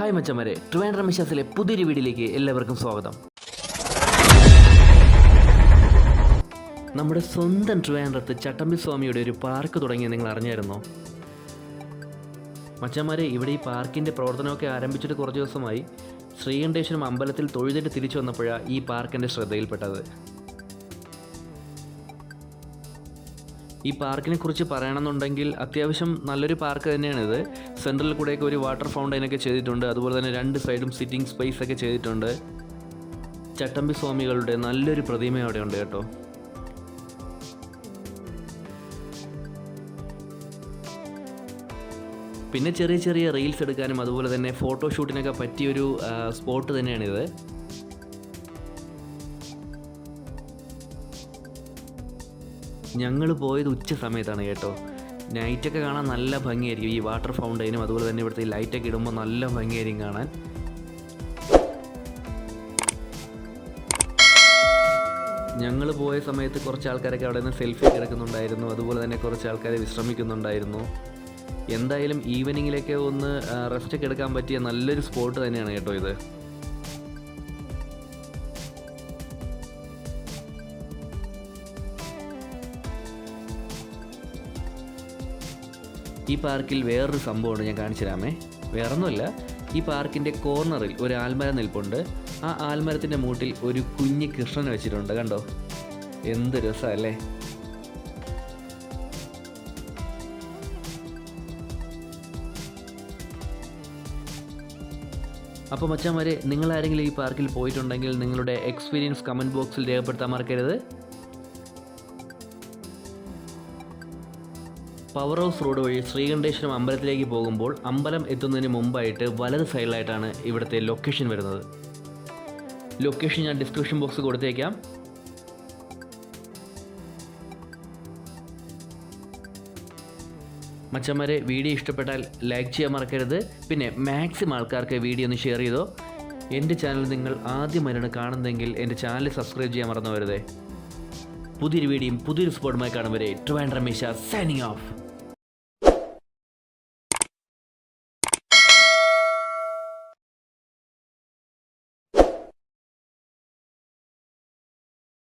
Hi മച്ചന്മാരെ ട്രിവാൻഡ്രം മിഷാസിലെ പുതിയൊരു വീഡിയോയിലേക്ക് എല്ലാവർക്കും സ്വാഗതം. നമ്മുടെ സ്വന്തം ട്രിവാൻഡ്രത്ത് ചട്ടമ്പി സ്വാമിയുടെ ഒരു പാർക്ക് തുടങ്ങിയ നിങ്ങൾ അറിഞ്ഞായിരുന്നോ? മച്ചന്മാരെ ഇവിടെ ഈ പാർക്കിന്റെ പ്രവർത്തനമൊക്കെ ആരംഭിച്ചിട്ട് കുറച്ച് ദിവസമായി ശ്രീകണ്ഠേശ്വരം അമ്പലത്തിൽ തൊഴുതിട്ട് തിരിച്ചു വന്നപ്പോഴാണ് ഈ പാർക്കിന്റെ ശ്രദ്ധയിൽപ്പെട്ടത്. ഈ പാർക്കിനെ കുറിച്ച് പറയണമെന്നുണ്ടെങ്കിൽ അത്യാവശ്യം നല്ലൊരു പാർക്ക് തന്നെയാണിത്. സെൻട്രലിൽ കൂടെയൊക്കെ ഒരു വാട്ടർ ഫൗണ്ടൈനൊക്കെ ചെയ്തിട്ടുണ്ട്. അതുപോലെ തന്നെ രണ്ട് സൈഡും സിറ്റിംഗ് സ്പേസ് ഒക്കെ ചെയ്തിട്ടുണ്ട്. ചട്ടമ്പി സ്വാമികളുടെ നല്ലൊരു പ്രതിമ അവിടെ ഉണ്ട് കേട്ടോ. പിന്നെ ചെറിയ ചെറിയ റീൽസ് എടുക്കാനും അതുപോലെ തന്നെ ഫോട്ടോഷൂട്ടിനൊക്കെ പറ്റിയൊരു സ്പോട്ട് തന്നെയാണിത്. ഞങ്ങൾ പോയത് ഉച്ച സമയത്താണ് കേട്ടോ. നൈറ്റൊക്കെ കാണാൻ നല്ല ഭംഗിയായിരിക്കും. ഈ വാട്ടർ ഫൗണ്ടൈനും അതുപോലെ തന്നെ ഇവിടുത്തെ ലൈറ്റൊക്കെ ഇടുമ്പോൾ നല്ല ഭംഗിയായിരിക്കും കാണാൻ. ഞങ്ങൾ പോയ സമയത്ത് കുറച്ച് ആൾക്കാരൊക്കെ അവിടെ നിന്ന് സെൽഫി എടുക്കുന്നുണ്ടായിരുന്നു. അതുപോലെ തന്നെ കുറച്ച് ആൾക്കാർ വിശ്രമിക്കുന്നുണ്ടായിരുന്നു. എന്തായാലും ഈവനിങ്ങിലൊക്കെ ഒന്ന് റെസ്റ്റൊക്കെ എടുക്കാൻ പറ്റിയ നല്ലൊരു സ്പോട്ട് തന്നെയാണ് കേട്ടോ ഇത്. ഈ പാർക്കിൽ വേറൊരു സംഭവമുണ്ട് ഞാൻ കാണിച്ചു തരാമേ. വേറൊന്നുമല്ല ഈ പാർക്കിന്റെ കോർണറിൽ ഒരു ആൽമരം നിൽപ്പുണ്ട്. ആ ആൽമരത്തിന്റെ മൂട്ടിൽ ഒരു കുഞ്ഞ് കൃഷ്ണനെ വെച്ചിട്ടുണ്ട് കണ്ടോ? എന്ത് രസമല്ലേ? അപ്പോൾ മച്ചാമാരെ നിങ്ങൾ ആരെങ്കിലും ഈ പാർക്കിൽ പോയിട്ടുണ്ടെങ്കിൽ നിങ്ങളുടെ എക്സ്പീരിയൻസ് കമന്റ് ബോക്സിൽ രേഖപ്പെടുത്താൻ മറക്കരുത്. പവർ ഹൗസ് റോഡ് വഴി ശ്രീകണ്ഠേശ്വരം അമ്പലത്തിലേക്ക് പോകുമ്പോൾ അമ്പലം എത്തുന്നതിന് മുമ്പായിട്ട് വലത് സൈഡിലായിട്ടാണ് ഇവിടുത്തെ ലൊക്കേഷൻ വരുന്നത്. ലൊക്കേഷൻ ഞാൻ ഡിസ്ക്രിപ്ഷൻ ബോക്സ് കൊടുത്തേക്കാം. മച്ചന്മാരെ വീഡിയോ ഇഷ്ടപ്പെട്ടാൽ ലൈക്ക് ചെയ്യാൻ മറക്കരുത്. പിന്നെ മാക്സിമം ആൾക്കാർക്ക് വീഡിയോ ഒന്ന് ഷെയർ ചെയ്തോ. എന്റെ ചാനൽ നിങ്ങൾ ആദ്യമായിട്ടാണ് കാണുന്നതെങ്കിൽ എന്റെ ചാനൽ സബ്സ്ക്രൈബ് ചെയ്യാൻ മറന്നു വരുതേ പുതിയൊരു വീഡിയോയും പുതിയൊരു സ്പോട്ടുമായി കാണും വരെ. Trivandrum Ramesh signing off